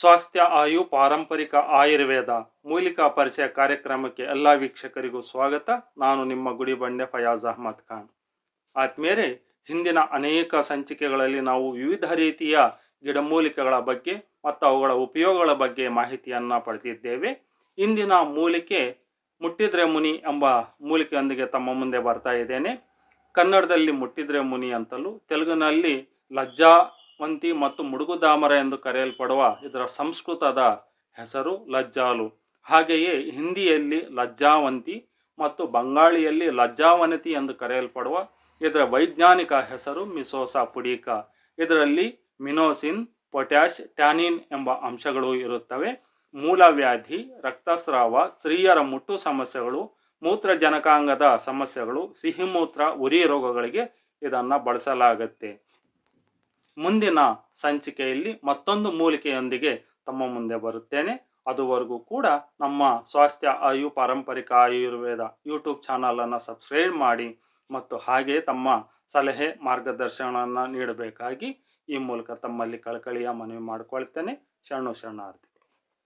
ಸ್ವಾಸ್ಥ್ಯ ಆಯು, ಪಾರಂಪರಿಕ ಆಯುರ್ವೇದ, ಮೂಲಿಕಾ ಪರಿಚಯ ಕಾರ್ಯಕ್ರಮಕ್ಕೆ ಎಲ್ಲ ವೀಕ್ಷಕರಿಗೂ ಸ್ವಾಗತ. ನಾನು ನಿಮ್ಮ ಗುಡಿ ಬಂಡೆ ಫಯಾಜ್ ಅಹಮದ್ ಖಾನ್. ಆತ್ಮೇರೆ ಹಿಂದಿನ ಅನೇಕ ಸಂಚಿಕೆಗಳಲ್ಲಿ ನಾವು ವಿವಿಧ ರೀತಿಯ ಗಿಡಮೂಲಿಕೆಗಳ ಬಗ್ಗೆ ಮತ್ತು ಅವುಗಳ ಉಪಯೋಗಗಳ ಬಗ್ಗೆ ಮಾಹಿತಿಯನ್ನು ಪಡೆದಿದ್ದೇವೆ. ಇಂದಿನ ಮೂಲಿಕೆ ಮುಟ್ಟಿದ್ರೆ ಮುನಿ ಎಂಬ ಮೂಲಿಕೆಯೊಂದಿಗೆ ತಮ್ಮ ಮುಂದೆ ಬರ್ತಾ ಇದ್ದೇನೆ. ಕನ್ನಡದಲ್ಲಿ ಮುಟ್ಟಿದ್ರೆ ಮುನಿ ಅಂತಲೂ, ತೆಲುಗಿನಲ್ಲಿ ಲಜ್ಜಾವಂತಿ ಮತ್ತು ಮುಡುಗುದಾಮರ ಎಂದು ಕರೆಯಲ್ಪಡುವ ಇದರ ಸಂಸ್ಕೃತದ ಹೆಸರು ಲಜ್ಜಾಲು. ಹಾಗೆಯೇ ಹಿಂದಿಯಲ್ಲಿ ಲಜ್ಜಾವಂತಿ ಮತ್ತು ಬಂಗಾಳಿಯಲ್ಲಿ ಲಜ್ಜಾವನತಿ ಎಂದು ಕರೆಯಲ್ಪಡುವ ಇದರ ವೈಜ್ಞಾನಿಕ ಹೆಸರು ಮಿಸೋಸಾ ಪುಡೀಕ. ಇದರಲ್ಲಿ ಮಿನೋಸಿನ್ ಪೊಟ್ಯಾಶ್ ಟ್ಯಾನಿನ್ ಎಂಬ ಅಂಶಗಳು ಇರುತ್ತವೆ. ಮೂಲವ್ಯಾಧಿ, ರಕ್ತಸ್ರಾವ, ಸ್ತ್ರೀಯರ ಮುಟ್ಟು ಸಮಸ್ಯೆಗಳು, ಮೂತ್ರಜನಕಾಂಗದ ಸಮಸ್ಯೆಗಳು, ಸಿಹಿಮೂತ್ರ, ಉರಿ ರೋಗಗಳಿಗೆ ಇದನ್ನು ಬಳಸಲಾಗುತ್ತೆ. ಮುಂದಿನ ಸಂಚಿಕೆಯಲ್ಲಿ ಮತ್ತೊಂದು ಮೂಲಿಕೆಯೊಂದಿಗೆ ತಮ್ಮ ಮುಂದೆ ಬರುತ್ತೇನೆ. ಅದುವರೆಗೂ ಕೂಡ ನಮ್ಮ ಸ್ವಾಸ್ಥ್ಯ ಆಯು, ಪಾರಂಪರಿಕ ಆಯುರ್ವೇದ ಯೂಟ್ಯೂಬ್ ಚಾನಲನ್ನು ಸಬ್ಸ್ಕ್ರೈಬ್ ಮಾಡಿ ಮತ್ತು ಹಾಗೆ ತಮ್ಮ ಸಲಹೆ, ಮಾರ್ಗದರ್ಶನವನ್ನು ನೀಡಬೇಕಾಗಿ ಈ ಮೂಲಕ ತಮ್ಮಲ್ಲಿ ಕಳಕಳಿಯ ಮನವಿ ಮಾಡಿಕೊಳ್ತೇನೆ. ಶರಣು ಶರಣಾರ್ಥಿ.